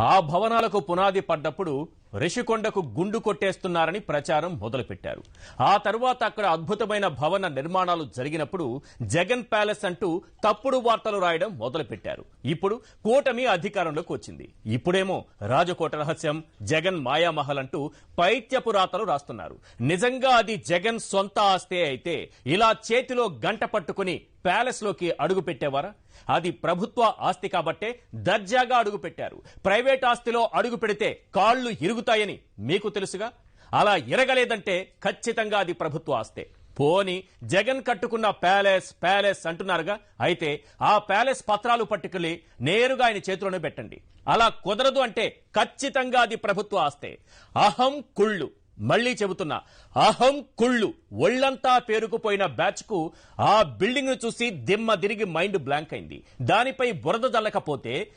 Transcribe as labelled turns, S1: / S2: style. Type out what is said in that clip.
S1: ఆ భవనాలకు పునాది పడ్డప్పుడు రిషికొండకు గుండు కొట్టేస్తున్నారని ప్రచారం మొదలుపెట్టారు. ఆ తరువాత అక్కడ అద్భుతమైన భవన నిర్మాణాలు జరిగినప్పుడు జగన్ ప్యాలెస్ అంటూ తప్పుడు వార్తలు రాయడం మొదలుపెట్టారు. ఇప్పుడు కూటమి అధికారంలోకి వచ్చింది. ఇప్పుడేమో రాజకోట రహస్యం జగన్ మాయామహల్ అంటూ పైత్యపు రాతలు రాస్తున్నారు. నిజంగా అది జగన్ సొంత ఆస్తే అయితే ఇలా చేతిలో గంట పట్టుకుని ప్యాలెస్లోకి అడుగు పెట్టేవారా అది ప్రభుత్వ ఆస్తి కాబట్టే దర్జాగా అడుగు పెట్టారు ప్రైవేట్ ఆస్తిలో అడుగు పెడితే కాళ్ళు ఇరుగుతాయని మీకు తెలుసుగా? అలా ఇరగలేదంటే ఖచ్చితంగా అది ప్రభుత్వ ఆస్తే. పోని జగన్ కట్టుకున్న ప్యాలెస్ ప్యాలెస్ అంటున్నారుగా? అయితే ఆ ప్యాలెస్ పత్రాలు పట్టుకెళ్ళి నేరుగా ఆయన చేతిలోనే పెట్టండి. అలా కుదరదు అంటే ఖచ్చితంగా అది ప్రభుత్వ ఆస్తే. అహం కుళ్ళు. మళ్ళీ చెబుతున్నా అహం కుళ్ళు. ఒళ్ళంతా పేరుకుపోయిన బ్యాచ్కు ఆ బిల్డింగ్ను చూసి దిమ్మ తిరిగి మైండ్ బ్లాంక్ అయింది. దానిపై బురద జల్లకపోతే